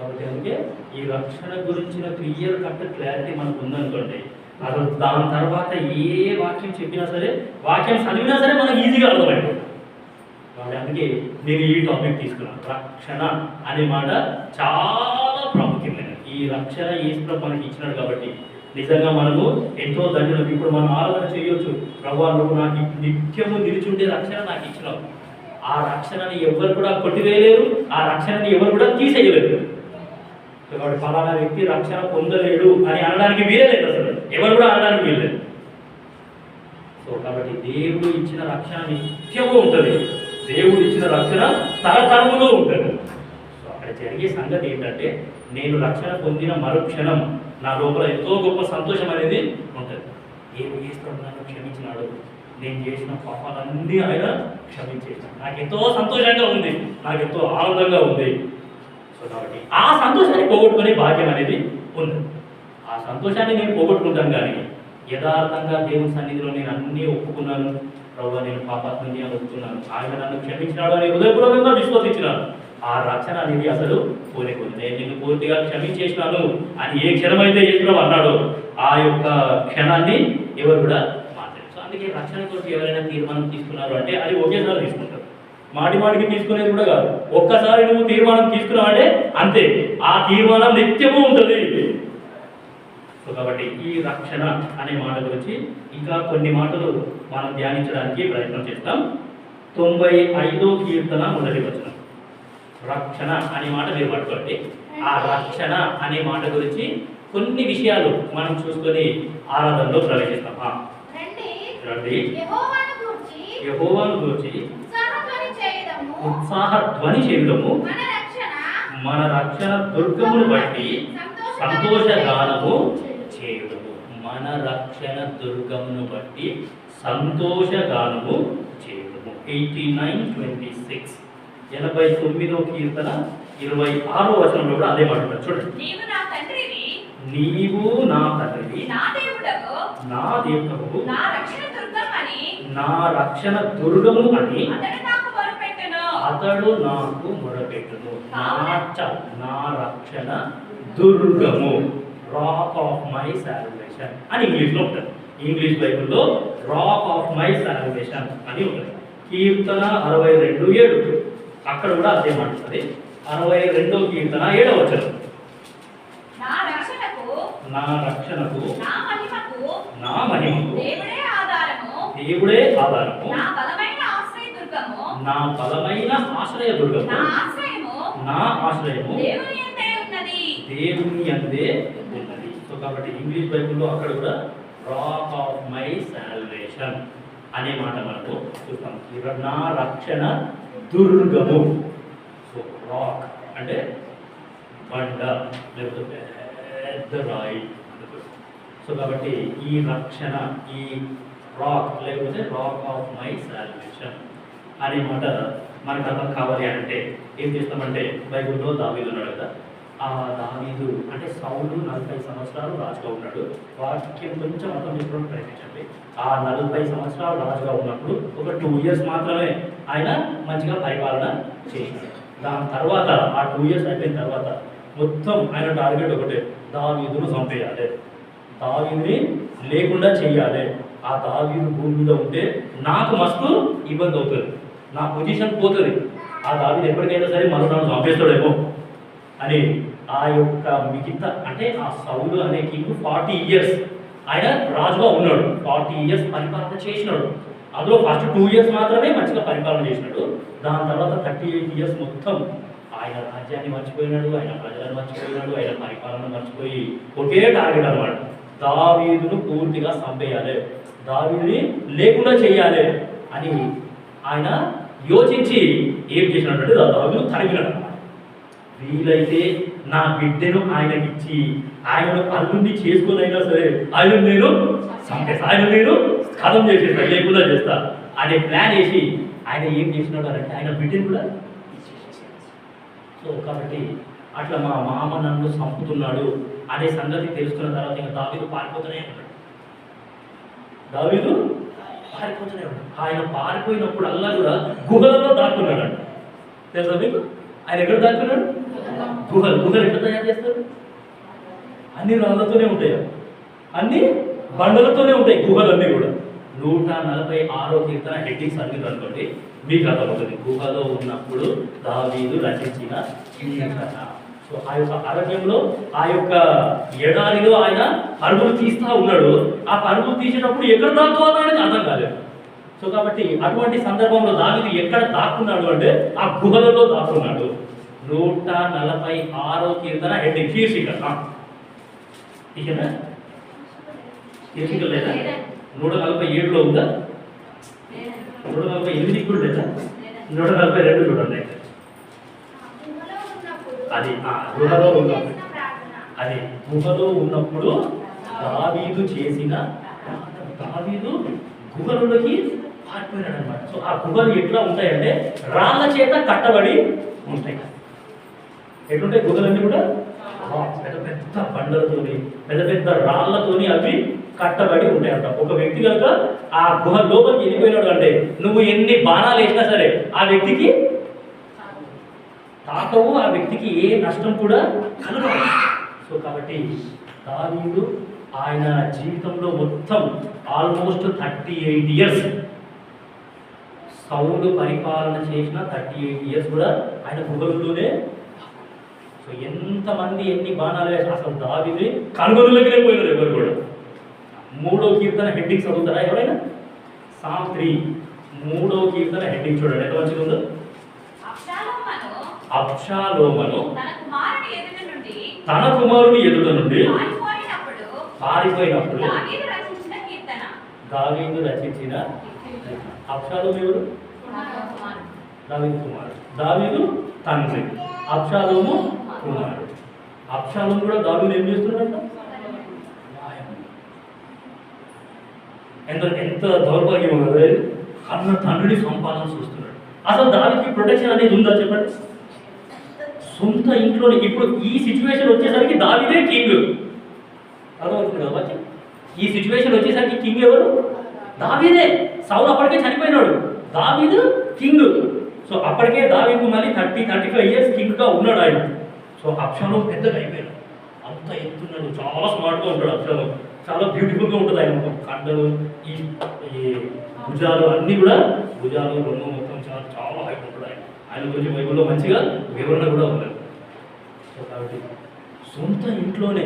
కాబట్టి అందుకే ఈ రక్షణ గురించిన క్లియర్ కట్ క్లారిటీ మనకు ఉందనుకోండి అసలు దాని తర్వాత ఏ వాక్యం చెప్పినా సరే వాక్యం చదివినా సరే మనకు ఈజీగా అర్థమైపోతుంది. కాబట్టి అందుకే నేను ఈ టాపిక్ తీసుకున్నాను. రక్షణ అనే మాట చాలా ప్రాముఖ్యమైనది. ఈ రక్షణ ఈశ్వర మనకి ఇచ్చినాడు కాబట్టి నిజంగా మనము ఎంతో దండలు ఇప్పుడు మనం ఆలోచన చేయొచ్చు. ప్రభు నువ్వు నాకు నిత్యము నిలుచుండే రక్షణ నాకు ఇచ్చినావు. ఆ రక్షణని ఎవరు కూడా కొట్టివేయలేరు. ఆ రక్షణని ఎవరు కూడా తీసేయలేరు. కాబట్టి ఫలానా వ్యక్తి రక్షణ పొందలేడు అని అనడానికి వీలే లేదు అసలు. ఎవరు కూడా అనడానికి వీలలేదు సో కాబట్టి దేవుడు ఇచ్చిన రక్షణ నిత్యము ఉంటుంది. దేవుడు ఇచ్చిన రక్షణ తరతరములు ఉంటుంది. సో అక్కడ జరిగే సంగతి ఏంటంటే నేను రక్షణ పొందిన మరుక్షణం నా లోపల ఎంతో గొప్ప సంతోషం అనేది ఉంటుంది. ఏం వేస్తాడు నన్ను క్షమించినాడు. నేను చేసిన పాపాలన్నీ ఆయన క్షమించేసాను నాకు ఎంతో సంతోషంగా ఉంది. నాకు ఎంతో ఆనందంగా ఉంది. సో కాబట్టి ఆ సంతోషాన్ని పోగొట్టుకునే భాగ్యం అనేది ఉంది. ఆ సంతోషాన్ని నేను పోగొట్టుకుంటాను కానీ యథార్థంగా దేవుని సన్నిధిలో నేను అన్నీ ఒప్పుకున్నాను. ప్రభు నేను పాపాత్మని అని ఒప్పుకున్నాను. ఆయన నన్ను క్షమించినాడు అని హృదయపూర్వకంగా విశ్వసించినాను. ఆ రక్షణ అనేది అసలు పోలేకుంది నేను నిన్ను పూర్తిగా క్షమించేసినాను అని ఏ క్షణమైతే యేసుప్రభు అన్నాడో ఆ యొక్క క్షణాన్ని ఎవరు కూడా మాట్లాడారు సో అందుకే రక్షణ కొరకు ఎవరైనా తీర్మానం తీసుకున్నారు అంటే అది ఒకేసారి తీసుకుంటారు. మాటి మాటికి తీసుకునేది కూడా కాదు. ఒక్కసారి నువ్వు తీర్మానం తీసుకున్నావంటే అంతే. ఆ తీర్మానం నిత్యము ఉంటుంది. సో కాబట్టి ఈ రక్షణ అనే మాట గురించి ఇంకా కొన్ని మాటలు మనం ధ్యానించడానికి ప్రయత్నం చేస్తాం. తొంభై ఐదో కీర్తన మొదటి వచనం. రక్షణ అనే మాట మీరు పట్టుకోండి. ఆ రక్షణ అనే మాట గురించి కొన్ని విషయాలు మనం చూసుకొని ఆరాధనలో ప్రవేశిస్తాం ఆ, రండి. రండి. యెహోవాను గూర్చి యహోవాను గురించి ఉత్సాహధ్వని చేయడము ఉత్సాహ ధ్వని చేయడము మన రక్షణ మన రక్షణ దుర్గమును బట్టి సంతోష గానము చేయడము మన రక్షణ దుర్గమును బట్టి సంతోష గానము చేయడము ఎయిటీ నైన్ ట్వంటీ సిక్స్. ఎనభై తొమ్మిదో కీర్తన ఇరవై ఆరో వచనంలో కూడా అదే మాట. చూడండి. నీవు నా తండ్రి నా దేవుడవు. నా రక్షణ దుర్గం అని నా రక్షణ దుర్గము అని అతడు నాకు మొరపెట్టెను. మొరపెట్టును నా రక్షణ దుర్గము. రాక్ ఆఫ్ మై సాల్వేషన్ అని ఇంగ్లీష్లో ఉంటుంది. ఇంగ్లీష్ బైబిల్లో రాక్ ఆఫ్ మై సాల్వేషన్ అని ఉంటుంది. కీర్తన అరవై రెండు ఏడు. అక్కడ కూడా అదే మాట్లాడుతుంది అరవై రెండో కీర్తన ఏడవ వచనం. నా రక్షణకు నా మహిమకు దేవుడే ఆధారము దేవుడే ఆధారము నా బలమైన ఆశ్రయ దుర్గము నా బలమైన ఆశ్రయ దుర్గము నా ఆశ్రయము దేవుని అందే ఉన్నది. సో కాబట్టి ఇంగ్లీష్ బైబిల్లో అక్కడ కూడా రాక్ ఆఫ్ మై సాల్వేషన్ అనే మాట మనకు చూస్తాం. ఇక్కడ నా రక్షణ దుర్గము. సో రాక్ అంటే బండ లేకపోతే పెద్ద రాయి సో కాబట్టి ఈ రక్షణ ఈ రాక్ లేకపోతే రాక్ ఆఫ్ మై సాల్వేషన్ అనే మాట మనకు అర్థం కావాలి అంటే ఏం చేస్తామంటే బైబుల్లో దావీదు ఉన్నాడు కదా. ఆ దావీదు అంటే సౌలు నలభై సంవత్సరాలు రాజుగా ఉన్నాడు. వాక్యం కొంచెం అర్థం చేసుకోవడం ప్రయత్నించండి. ఆ నలభై సంవత్సరాలు రాజుగా ఉన్నప్పుడు ఒక టూ ఇయర్స్ మాత్రమే ఆయన మంచిగా పరిపాలన చేసినాడు దాని తర్వాత ఆ టూ ఇయర్స్ అయిపోయిన తర్వాత మొత్తం ఆయన టార్గెట్ ఒకటే దావీదును చంపేయాలి. దావీదుని లేకుండా చేయాలి. ఆ దావీదు భూమి మీద ఉంటే నాకు మస్తు ఇబ్బంది అవుతుంది. నా పొజిషన్ పోతుంది. ఆ దావీదు ఎప్పటికైనా సరే మరో చంపేస్తాడేమో అని ఆ యొక్క మిగతా అంటే ఆ సౌలు అనే కింగ్ ఫార్టీ ఇయర్స్ ఆయన రాజుగా ఉన్నాడు. ఫార్టీ ఇయర్స్ పరిపాలన చేసినాడు. అందులో ఫస్ట్ టూ ఇయర్స్ మాత్రమే మంచిగా పరిపాలన చేసినాడు. దాని తర్వాత థర్టీ ఎయిట్ ఇయర్స్ మొత్తం ఆయన రాజ్యాన్ని మర్చిపోయినాడు ఆయన ప్రజలను మర్చిపోయినాడు ఆయన పరిపాలన మర్చిపోయి ఒకే టార్గెట్ అన్నమాట దావీదును పూర్తిగా చంపేయాలి. దావీదుని లేకుండా చేయాలి అని ఆయన యోచించి ఏం చేసినట్టు దావీదు తరిగినాడు వీలైతే నా బిడ్డను ఆయనకి ఇచ్చి ఆయనను అల్లుండి చేసుకుని అయినా సరే ఆయన నేను చంపేస్తా ఆయన నేను కథం చేసేస్తా లేకుండా చేస్తా అనే ప్లాన్ వేసి ఆయన ఏం చేసినాడు అంటే ఆయన బిడ్డను కూడా సో కాబట్టి అట్లా మా మామ నన్ను చంపుతున్నాడు అనే సంగతి తెలుసుకున్న తర్వాత ఇంకా దావీదు పారిపోతూనే ఉన్నాడు. దావీదు పారిపోతూనే ఉన్నాడు. ఆయన పారిపోయినప్పుడు అల్లా కూడా గుహలలో దాక్కున్నాడు అంట. తెలుసా మీకు? ఆయన ఎక్కడ దాక్కున్నాడు? గుహలు. గుహలు ఎక్కడ తయారు చేస్తారు? అన్ని రాళ్ళతోనే ఉంటాయి. అన్ని బండలతోనే ఉంటాయి గుహలన్నీ కూడా. నూట నలభై ఆరో కీర్తన హెడ్డింగ్స్ అన్ని అనుకోండి మీకు అర్థమవుతుంది. గుహలో ఉన్నప్పుడు దావీదు రచించిన కీర్తన. సో ఆ యొక్క అరణ్యంలో ఆ యొక్క ఎడారిలో ఆయన పరుగులు తీస్తా ఉన్నాడు. ఆ పరుగులు తీసేటప్పుడు ఎక్కడ దాక్కోవాలో ఆయనకు అర్థం కాలేదు. సో కాబట్టి అటువంటి సందర్భంలో దావీదు ఎక్కడ దాక్కున్నాడు అంటే ఆ గుహలలో దాక్కున్నాడు. నూట నలభై ఆరో కీర్తన హెడ్డింగ్ శీర్షిక శీర్షిక లేదా? నూట నలభై ఏడులో ఉందా? నూట నలభై ఎనిమిది కూడా లేదా? నూట నలభై రెండు చూడండి. అయితే అది, ఆ, గుహలో ఉన్నప్పుడు. అది గుహలో ఉన్నప్పుడు దావీదు చేసిన దావీదు గుహలోకి పారిపోయినాడు అనమాట సో ఆ గుహలు ఎట్లా ఉంటాయంటే రాళ్ళ చేత కట్టబడి ఉంటాయి. ఎట్లుంటాయి గుహలన్నీ కూడా? పెద్ద పెద్ద బండలతోని పెద్ద పెద్ద రాళ్ళతోని అవి కట్టబడి ఉంటాయి అంట ఒక వ్యక్తి కనుక ఆ గుహ లోపలికి వెళ్ళిపోయినాడు అంటే నువ్వు ఎన్ని బాణాలు వేసినా సరే ఆ వ్యక్తికి తాకవు ఆ వ్యక్తికి ఏ నష్టం కూడా కలగదు. సో కాబట్టి దావీదు ఆయన జీవితంలో మొత్తం almost thirty eight years sound పరిపాలన చేసిన థర్టీ ఎయిట్ ఇయర్స్ కూడా ఆయన గుహలలోనే సో ఎంతమంది ఎన్ని బాణాలు వేసిన అసలు దావీది కనుగొనులకి పోయినారు ఎవరు కూడా. మూడో కీర్తన హెడ్డింగ్ చదువుతారా ఎవరైనా? Psalm three. మూడో కీర్తన హెడ్డింగ్ చూడండి. ఎంత మంచిగా ఉందో? అబ్షాలోమను తన కుమారుని ఎదుట నుండి పారిపోయినప్పుడు దావీదు రచించిన అబ్షాలోము ఎవరు? కుమారుడు. దావీదు కుమారుడు. దావీదు తండ్రి. అబ్షాలోము కుమారుడు. అబ్షాలోము కూడా దావీదు ఏం చేస్తున్నాడంట ఎంత ఎంత దౌర్భాగ్యం కదా కన్న తండ్రిని సంపాదన చూస్తున్నాడు. అసలు దానికి ప్రొటెక్షన్ అనేది ఉందా చెప్పండి? సొంత ఇంట్లోనే ఇప్పుడు ఈ సిచ్యువేషన్ వచ్చేసరికి దావిదే కింగ్ అర్థమవుతుంది కదా ఈ సిచ్యువేషన్ వచ్చేసరికి కింగ్ ఎవరు? దావీదే. సౌలు అప్పటికే చనిపోయినాడు. దావీదు కింగ్ సో అప్పటికే దావీదు మళ్ళీ థర్టీ థర్టీ ఫైవ్ ఇయర్స్ కింగ్గా ఉన్నాడు ఆయన. సో అక్షరం పెద్దగా అయిపోయాడు అంత ఎత్తున్నాడు. చాలా స్మార్ట్గా ఉంటాడు అక్షరం చాలా బ్యూటిఫుల్గా ఉంటుంది ఆయన కండలు ఈ భుజాలు అన్నీ కూడా భుజాలు రెండు మొత్తం చాలా చాలా హైట్ ఉంటాడు ఆయన. ఆయన గురించి బైబిల్లో మంచిగా వివరణ కూడా ఉన్నది కాబట్టి సొంత ఇంట్లోనే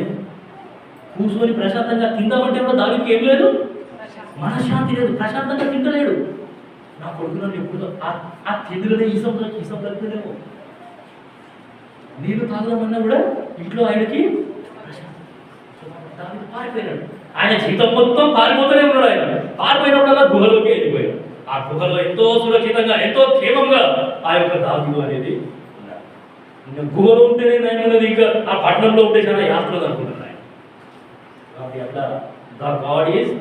కూర్చొని ప్రశాంతంగా తిందామంటే కూడా దానికి ఏం లేదు? మనశ్శాంతి లేదు ప్రశాంతంగా తింటలేడు. నా కొడుకు నన్ను ఎప్పుడు ఆ- తిండిలోనే ఈసం ఈసం కలిపితేనేమో నీళ్ళు తాగదామన్నా కూడా ఇంట్లో ఆయనకి పారిపోయినాడు. ఆయన జీవితం మొత్తం పారిపోతూనే ఉన్నాడు ఆయన. పారిపోయినప్పుడల్లా గుహలోకి వెళ్ళిపోయాడు. ఆ గుహలో ఎంతో సురక్షితంగా ఎంతో క్షేమంగా ఆ యొక్క దావీదు అనేది ఉన్నాడు గుహలో ఉంటేనే నేను ఇంకా ఆ పట్టణంలో ఉంటే చాలా యాత్రలు అనుకుంటున్నాయి కాబట్టి అట్లా the God is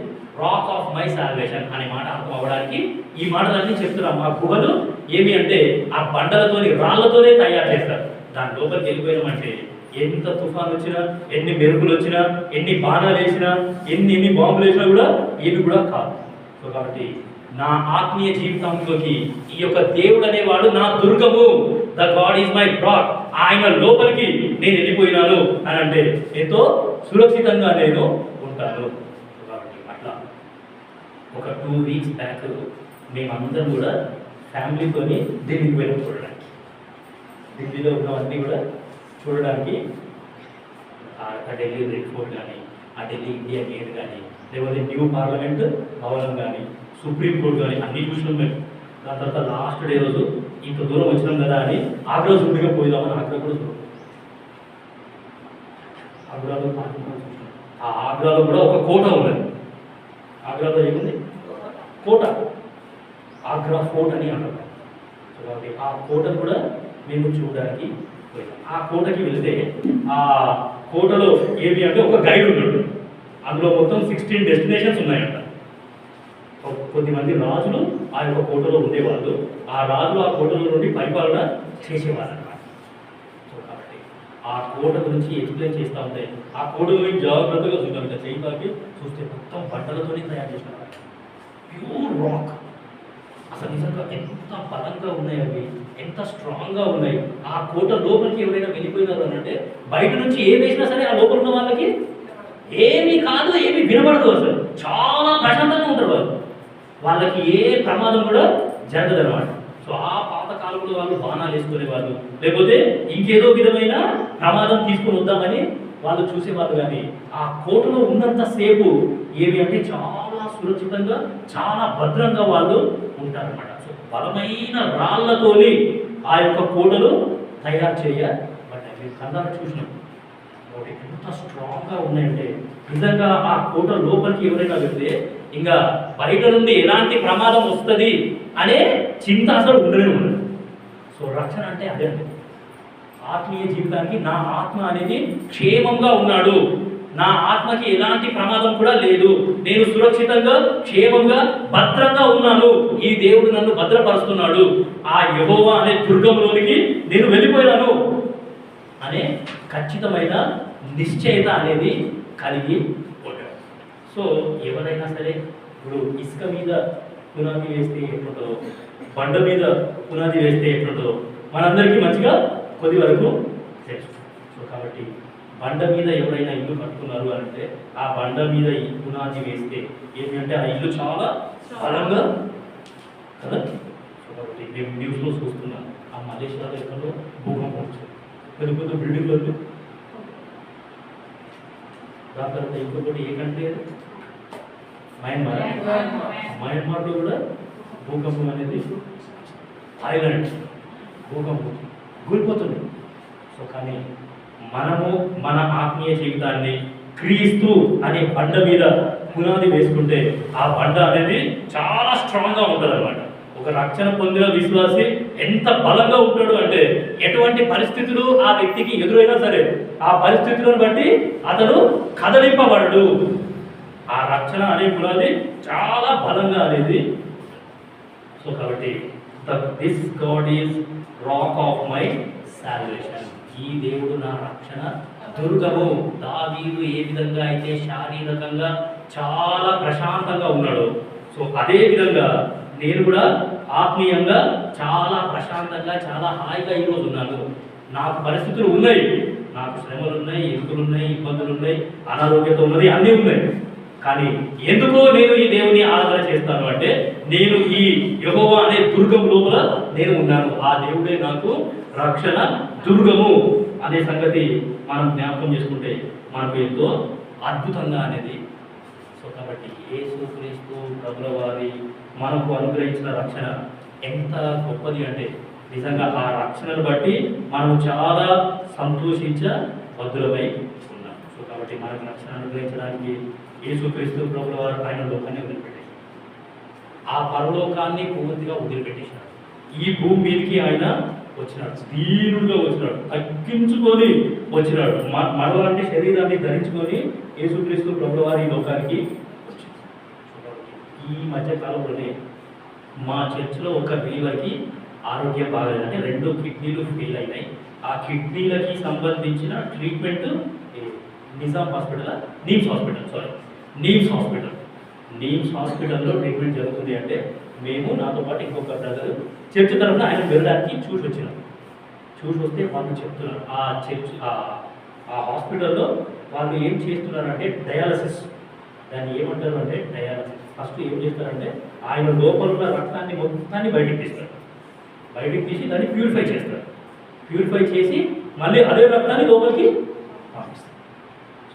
rock of my salvation అనే మాట అర్థం అవ్వడానికి ఈ మాటలన్నీ చెప్తున్నాం ఆ గుహలు ఏమి అంటే ఆ బండలతోని రాళ్ళతోనే తయారు చేస్తారు. దాని లోపలికి వెళ్ళిపోయినామంటే ఎంత తుఫాన్ వచ్చినా ఎన్ని మెరుపులు వచ్చినా ఎన్ని బాణాలు వేసినా ఎన్ని ఎన్ని బాంబులు వేసినా కూడా ఏవి కూడా కాదు. సో కాబట్టి నా ఆత్మీయ జీవితంలోకి ఈ యొక్క దేవుడు అనేవాడు నా దుర్గము. The God is my broad ఆయన లోపలికి నేను వెళ్ళిపోయినాను అని అంటే ఎంతో సురక్షితంగా నేను ఉంటాను. కాబట్టి అట్లా ఒక టూ వీక్స్ బ్యాక్ మేమందరం కూడా ఫ్యామిలీతోని ఢిల్లీకి వెళ్ళి చూడడానికి. ఢిల్లీలో ఉన్నవన్నీ కూడా చూడడానికి. ఆ ఢిల్లీ రెడ్ ఫోర్ట్ కానీ ఆ ఢిల్లీ ఇండియా గేట్ కానీ లేకపోతే న్యూ పార్లమెంట్ భవనం కానీ సుప్రీం కోర్టు కానీ అన్ని చూసినాం మేము. దాని తర్వాత లాస్ట్ డే రోజు ఇంత దూరం వచ్చినాం కదా అని ఆగ్రా సుప్రీంగా పోయిదామని ఆగ్రా కూడా చూడాలి ఆగ్రాలో ఆ ఆగ్రాలో కూడా ఒక కోట ఉన్నది. ఆగ్రాలో ఏముంది? కోట. ఆగ్రా ఫోర్ట్ అని అంటారు ఆ కోటను కూడా మేము చూడడానికి పోయినాం. ఆ కోటకి వెళ్తే ఆ కోటలో ఏమి అంటే ఒక గైడ్ ఉన్నాడు. అందులో మొత్తం సిక్స్టీన్ డెస్టినేషన్స్ ఉన్నాయంట. కొద్దిమంది రాజులు ఆ యొక్క కోటలో ఉండేవాళ్ళు. ఆ రాజులు ఆ కోటలో నుండి పరిపాలన చేసేవాళ్ళు అనమాట సో కాబట్టి ఆ కోట గురించి ఎక్స్ప్లెయిన్ చేస్తూ ఉంటే ఆ కోటలో జాగ్రత్తగా చూద్దాం. ఇట్లా చేయడానికి చూస్తే మొత్తం బట్టలతోనే తయారు చేసిన ప్యూర్ రాక్ అసలు నిజంగా ఎంత బలంగా ఉన్నాయి అవి ఎంత స్ట్రాంగ్గా ఉన్నాయి. ఆ కోట లోపలికి ఎవరైనా వెళ్ళిపోయినారు అని అంటే బయట నుంచి ఏ వేసినా సరే ఆ లోపల ఉన్న వాళ్ళకి ఏమీ కాదు ఏమీ వినబడదు అసలు. చాలా ప్రశాంతంగా ఉంటారు వాళ్ళు. వాళ్ళకి ఏ ప్రమాదం కూడా జరగదు అనమాట సో ఆ పాత కాలంలో వాళ్ళు బాణాలు వేసుకునే వాళ్ళు లేకపోతే ఇంకేదో విధమైన ప్రమాదం తీసుకుని వద్దామని వాళ్ళు చూసేవాళ్ళు కానీ ఆ కోటలో ఉన్నంత సేపు ఏమి అంటే చాలా సురక్షితంగా చాలా భద్రంగా వాళ్ళు ఉంటారనమాట సో బలమైన రాళ్ళతోని ఆ యొక్క కోటలు తయారు చేయబడ్డాయి కన్నా కళ్ళారా చూసినాం ఎంత స్ట్రాంగ్గా ఉన్నాయంటే నిజంగా ఆ కోట లోపలికి ఎవరైనా వెళ్తే ఇంకా బయట నుండి ఎలాంటి ప్రమాదం వస్తుంది అనే చింత అసలు ఉండనే ఉండదు. సో రక్షణ అంటే అదే. ఆత్మీయ జీవితానికి నా ఆత్మ అనేది క్షేమంగా ఉన్నాడు. నా ఆత్మకి ఎలాంటి ప్రమాదం కూడా లేదు. నేను సురక్షితంగా క్షేమంగా భద్రంగా ఉన్నాను. ఈ దేవుడు నన్ను భద్రపరుస్తున్నాడు. ఆ యహోవా అనే దుర్గంలోనికి నేను వెళ్ళిపోయాను. అనే ఖచ్చితమైన నిశ్చయత అనేది కలిగి ఉంటాడు. సో ఎవరైనా సరే ఇప్పుడు ఇసుక మీద పునాది వేస్తే ఎట్లుంటుందో బండ మీద పునాది వేస్తే ఎట్లుంటుందో మనందరికీ మంచిగా కొద్ది వరకు తెలుసు. సో కాబట్టి బండ మీద ఎవరైనా ఇల్లు కట్టుకున్నారు అంటే ఆ బండ మీద పునాది వేస్తే ఏంటంటే ఆ ఇల్లు చాలా బలంగా కదా? సో కాబట్టి మేము న్యూస్లో చూస్తున్నాం ఆ మలేషియాలో ఎక్కడో భూకంపం వచ్చింది. పెద్ద పెద్ద బిల్డింగ్లు దాని తర్వాత ఇంకొకటి ఏ కంట్రీ అది? మయన్మార్ మయన్మార్లో కూడా భూకంపం అనేది ఐలాండ్ భూకంపం కూలిపోతుంది. సో కానీ మనము మన ఆత్మీయ జీవితాన్ని క్రీస్తు అనే బండ మీద పునాది వేసుకుంటే ఆ బండ అనేది చాలా స్ట్రాంగ్గా ఉంటుంది అనమాట ఒక రక్షణ పొందిన విశ్వాసి ఎంత బలంగా ఉంటాడు అంటే ఎటువంటి పరిస్థితులు ఆ వ్యక్తికి ఎదురైనా సరే ఆ పరిస్థితులను బట్టి అతడు కదలింపబడడు. ఆ రక్షణ అనే పునాది చాలా బలంగా అనేది. సో కాబట్టి this God is rock of my salvation ఈ దేవుడు నా రక్షణ దుర్గము. దావీదు ఏ విధంగా అయితే శారీరకంగా చాలా ప్రశాంతంగా ఉన్నాడు సో అదే విధంగా నేను కూడా ఆత్మీయంగా చాలా ప్రశాంతంగా చాలా హాయిగా ఈరోజు ఉన్నాను. నాకు పరిస్థితులు ఉన్నాయి. నాకు శ్రమలు ఉన్నాయి ఎదుగులు ఉన్నాయి ఇబ్బందులు ఉన్నాయి అనారోగ్యత ఉన్నది అన్నీ ఉన్నాయి. కానీ ఎందుకో నేను ఈ దేవుని ఆరాధన చేస్తాను అంటే నేను ఈ యహోవ అనే దుర్గం లోపల నేను ఉన్నాను. ఆ దేవుడే నాకు రక్షణ దుర్గము అనే సంగతి మనం జ్ఞాపకం చేసుకుంటే మనకు ఎంతో అద్భుతంగా అనేది కాబట్టి యేసు క్రీస్తు ప్రభుల వారి మనకు అనుగ్రహించిన రక్షణ ఎంత గొప్పది అంటే నిజంగా ఆ రక్షణను బట్టి మనం చాలా సంతోషించ బద్దులమై ఉన్నాం. సో కాబట్టి మనకు రక్షణ అనుగ్రహించడానికి యేసుక్రీస్తు ప్రభుల వారు ఆయన లోకాన్ని వదిలిపెట్టేశారు ఆ పరలోకాన్ని పూర్తిగా వదిలిపెట్టేశాడు ఈ భూమి మీదకి ఆయన వచ్చినాడు. దీనుడుగా వచ్చినాడు. తగ్గించుకొని వచ్చినాడు. మ- మరలాంటి శరీరాన్ని ధరించుకొని యేసుక్రీస్తు ప్రభుల వారి లోకానికి ఈ మధ్యకాలంలోనే మా చర్చిలో ఒక బిలీవర్కి ఆరోగ్యం బాగలేదు అంటే రెండు కిడ్నీలు ఫెయిల్ అయినాయి. ఆ కిడ్నీలకి సంబంధించిన treatment Nizam hospital? NIMS hospital sorry NIMS hospital. NIMS హాస్పిటల్లో ట్రీట్మెంట్ జరుగుతుంది అంటే మేము నాతో పాటు ఇంకొక బ్రదర్ చర్చ్ తరఫున ఆయన వెళ్ళడానికి చూసి వచ్చినాం. చూసి వస్తే వాళ్ళు చెప్తున్నారు. ఆ చర్చ్ ఆ- ఆ హాస్పిటల్లో వాళ్ళు ఏం చేస్తున్నారంటే డయాలసిస్. దాన్ని ఏమంటారు అంటే డయాలసిస్? ఫస్ట్ ఏం చేస్తారంటే ఆయన లోపల ఉన్న రక్తాన్ని మొత్తాన్ని బయటికి తీస్తారు. బయటికి తీసి దాన్ని ప్యూరిఫై చేస్తారు. ప్యూరిఫై చేసి మళ్ళీ అదే రక్తాన్ని లోపలికి పంపిస్తారు.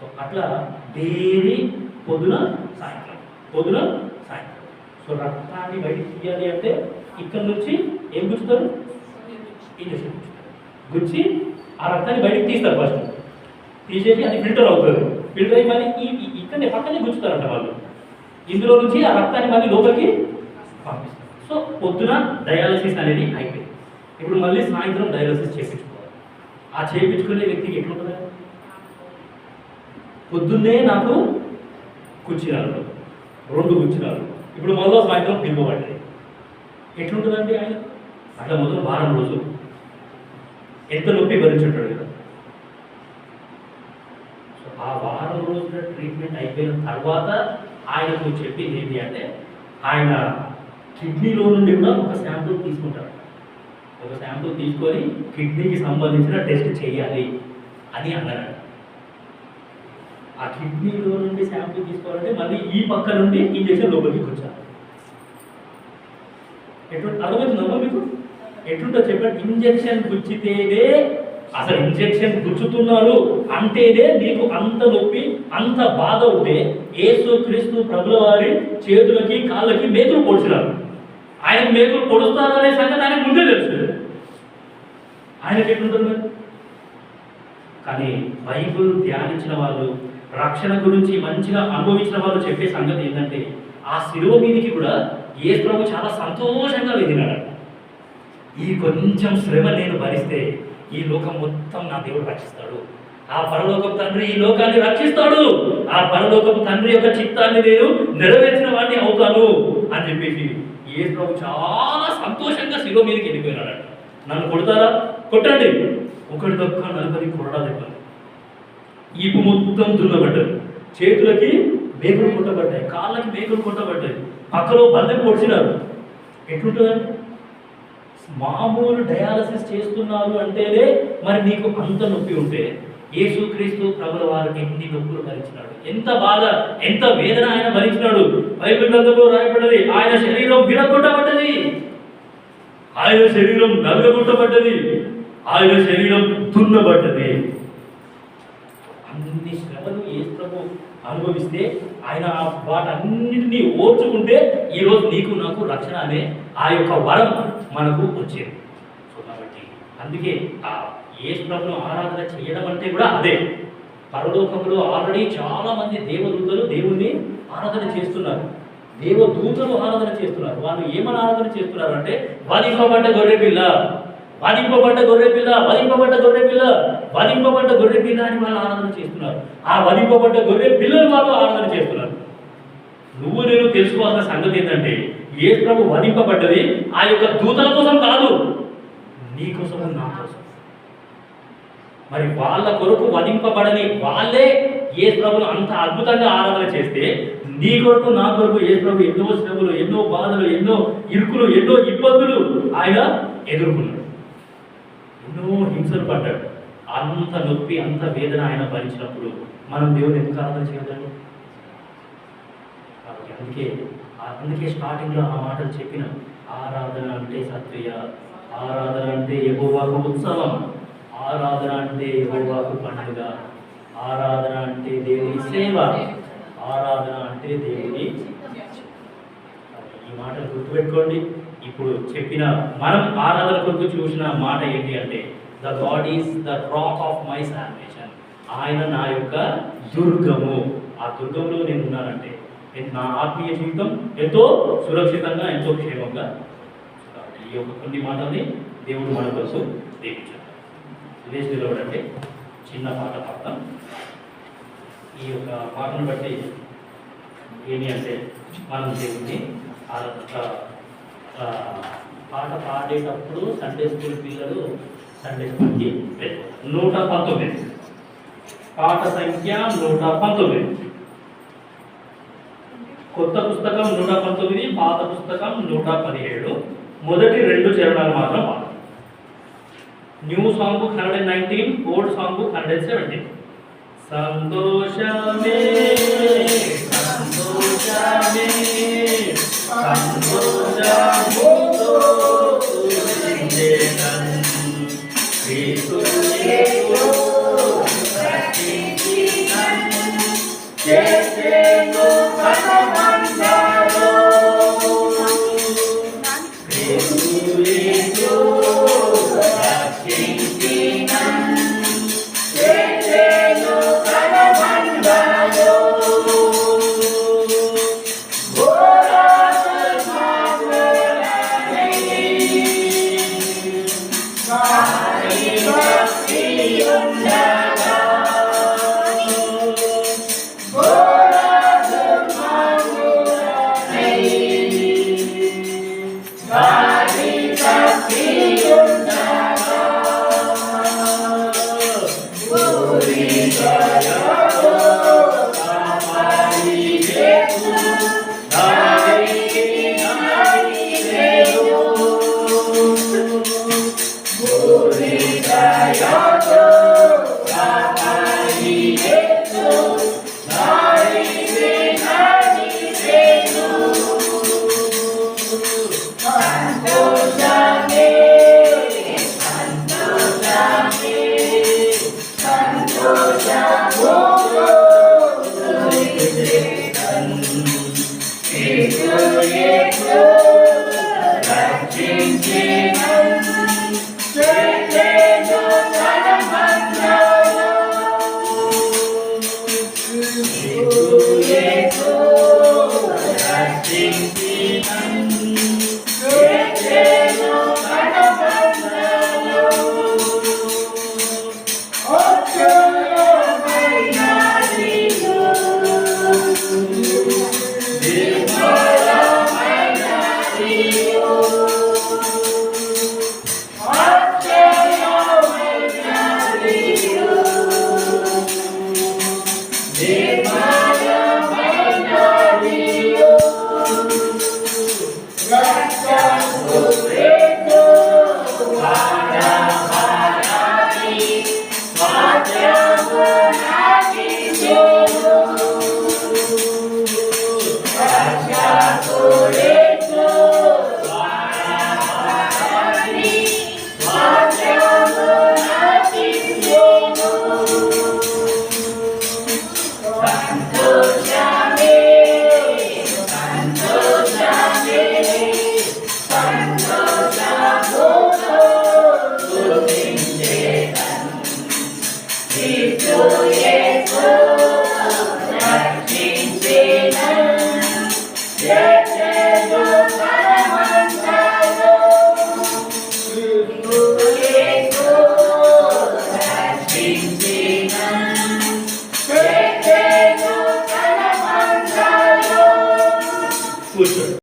సో అట్లా డైలీ పొద్దున సాయంత్రం పొద్దున సాయంత్రం. సో రక్తాన్ని బయటికి తీయాలి అంటే ఇక్కడ నుంచి ఏం గుచ్చుతారు? ఇంజక్షన్ గుచ్చి ఆ రక్తాన్ని బయటికి తీస్తారు ఫస్ట్. తీసేసి అది ఫిల్టర్ అవుతుంది. ఫిల్టర్ అయ్యి మళ్ళీ ఈ- ఇక్కడనే పక్కనే గుచ్చుతారంట వాళ్ళు. ఇందులో నుంచి ఆ రక్తాన్ని మళ్ళీ లోపలికి పంపిస్తారు. సో పొద్దున డయాలసిస్ అనేది అయిపోయింది. ఇప్పుడు మళ్ళీ సాయంత్రం డయాలసిస్ చేయించుకోవాలి. ఆ చేయించుకునే వ్యక్తికి ఎట్లుంటుంది? పొద్దున్నే నాకు కూర్చున్నారు రెండు కూర్చున్నారు ఇప్పుడు మళ్ళీ సాయంత్రం పిలువబడ్డాయి ఎట్లుంటుందండి ఆయన? అట్లా మొదలు వారం రోజులు. ఎంత నొప్పి భరించుంటాడు కదా. సో ఆ వారం రోజుల ట్రీట్మెంట్ అయిపోయిన తర్వాత ఆయనకు చెప్పింది ఏంటి అంటే ఆయన కిడ్నీలో నుండి కూడా ఒక శాంపుల్ తీసుకుంటారు. ఒక శాంపుల్ తీసుకొని కిడ్నీకి సంబంధించిన టెస్ట్ చేయాలి అని అన్నాడు ఆ కిడ్నీలో నుండి శాంపుల్ తీసుకోవాలంటే మళ్ళీ ఈ పక్క నుండి ఇంజక్షన్ లోపలికి వచ్చారు ఎటువంటి అర్థమవుతుందమ్మా మీకు? ఎట్లుంటో చెప్పండి. ఇంజెక్షన్ గుచ్చితేనే అసలు ఇంజెక్షన్ గుచ్చుతున్నారు అంటేనే మీకు అంత నొప్పి అంత బాధ ఉంటే యేసు క్రీస్తు ప్రభుల వారి చేతులకి కాళ్ళకి మేకులు పొడిచినారు. ఆయన మేకులు పొడుస్తారనే సంగతి ఆయన ముందే తెలుసు. ఆయనకి ఎట్లుంటుంది కానీ బైబుల్ ధ్యానించిన వాళ్ళు రక్షణ గురించి మంచిగా అనుభవించిన వాళ్ళు చెప్పే సంగతి ఏంటంటే ఆ శిలువ మీదికి కూడా ఏ ప్రభు చాలా సంతోషంగా వెళ్ళినాడు. ఈ కొంచెం శ్రమ నేను భరిస్తే ఈ లోకం మొత్తం నా దేవుడు రక్షిస్తాడు. ఆ పరలోకపు తండ్రి ఈ లోకాన్ని రక్షిస్తాడు. ఆ పరలోకపు తండ్రి యొక్క చిత్తాన్ని నేను నెరవేర్చిన వాడిని అవుతాను అని చెప్పేసి ఏ ప్రభు చాలా సంతోషంగా శిలో మీదకి వెళ్ళిపోయినాడు నన్ను కొడతారా? కొట్టండి. ఒకటి దొక్క నలుగురి కొరడా దెబ్బలు. ఈపు మొత్తం దున్నబడ్డారు చేతులకి మేకులు కొట్టబడ్డాయి. కాళ్ళకి మేకులు కొట్టబడ్డాయి. పక్కలో బల్లె పొడిచినారు. ఎట్లుంటుందండి? మామూలు డయాలసిస్ చేస్తున్నారు అంటేనే మరి నీకు అంత నొప్పి ఉంటే యేసుక్రీస్తు ప్రభుల వారికి ఎన్ని నొప్పులు భరించినాడు? ఎంత బాధ ఎంత వేదన ఆయన భరించినాడు? బైబిల్ గ్రంథంలో రాయబడ్డది ఆయన శరీరం విరగొట్టబడ్డది ఆయన శరీరం నలుగొట్టబడ్డది ఆయన శరీరం తున్నబడ్డది అన్ని శ్రమలు ఏ ప్రభు అనుభవిస్తే ఆయన ఆ వాటన్నిటినీ ఓర్చుకుంటే ఈరోజు నీకు నాకు రక్షణ అనే ఆ యొక్క వరం మనకు వచ్చేది. సో కాబట్టి అందుకే ఆ ఏ ఆరాధన చేయడం అంటే కూడా అదే. పరలోకంలో ఆల్రెడీ చాలామంది దేవదూతలు దేవుణ్ణి ఆరాధన చేస్తున్నారు. దేవదూతలు ఆరాధన చేస్తున్నారు. వాళ్ళు ఏమని ఆరాధన చేస్తున్నారు అంటే వధింపబడ్డ గొర్రె పిల్ల వధింపబడ్డ గొర్రె పిల్ల వధింపబడ్డ గొర్రె పిల్ల వధింపబడ్డ గొర్రె పిల్ల అని వాళ్ళు ఆరాధన చేస్తున్నారు. ఆ వధింపబడ్డ గొర్రె పిల్లలు వాళ్ళు ఆరాధన చేస్తున్నారు. నువ్వు నేను తెలుసుకోవాల్సిన సంగతి ఏంటంటే ఏ ప్రభు వధింపబడ్డది ఆ యొక్క దూతల కోసం కాదు నీ కోసం నా కోసం మరి వాళ్ళ కొరకు వధింపబడని వాళ్ళే ఏ ప్రభులు అంత అద్భుతంగా ఆరాధన చేస్తే నీ కొరకు నా కొరకు ఏ ప్రభు ఎన్నో శ్రమలు ఎన్నో బాధలు ఎన్నో ఇరుకులు ఎన్నో ఇబ్బందులు ఆయన ఎదుర్కొన్నాడు. ఎన్నో హింసలు పడ్డాడు. అంత నొప్పి అంత వేదన ఆయన భరించినప్పుడు మనం దేవుని ఎందుకు ఆరాధన చేయగలం? కాబట్టి అందుకే అందుకే స్టార్టింగ్లో ఆ మాటలు చెప్పిన ఆరాధన అంటే సత్రియ ఆరాధన అంటే యహోవాకు ఉత్సవం ఆరాధన అంటే యోగాకు పండుగ. ఆరాధన అంటే దేవుని సేవ. ఆరాధన అంటే దేవుని ఈ మాటలు గుర్తుపెట్టుకోండి. ఇప్పుడు చెప్పిన మనం ఆరాధన కొరకు చూసిన మాట ఏంటి అంటే the God is the rock of my salvation ఆయన నా యొక్క దుర్గము. ఆ దుర్గంలో నేను ఉన్నానంటే నా ఆత్మీయ జీవితం ఎంతో సురక్షితంగా ఎంతో క్షేమంగా ఈ యొక్క కొన్ని మాటల్ని దేవుడు మన కోసం దీవించాడు. విలేజ్ నిలవడంటే చిన్న పాట పాడతాం ఈ యొక్క పాటను బట్టి ఏమి అంటే మనం దేవుని ఆ, పాట పాడేటప్పుడు సండే స్కూల్ పిల్లలు సండే స్కూల్కి వెళ్ళిపోతారు. నూట పంతొమ్మిది. పాట సంఖ్య నూట పంతొమ్మిది. కొత్త పుస్తకం నూట పంతొమ్మిది పాత పుస్తకం నూట పదిహేడు. మొదటి రెండు చరణాలు మాత్రం పాట new song book hundred and nineteen old song book hundred and seventeen. సంతోషమే సంతోషమే సంతోషమే.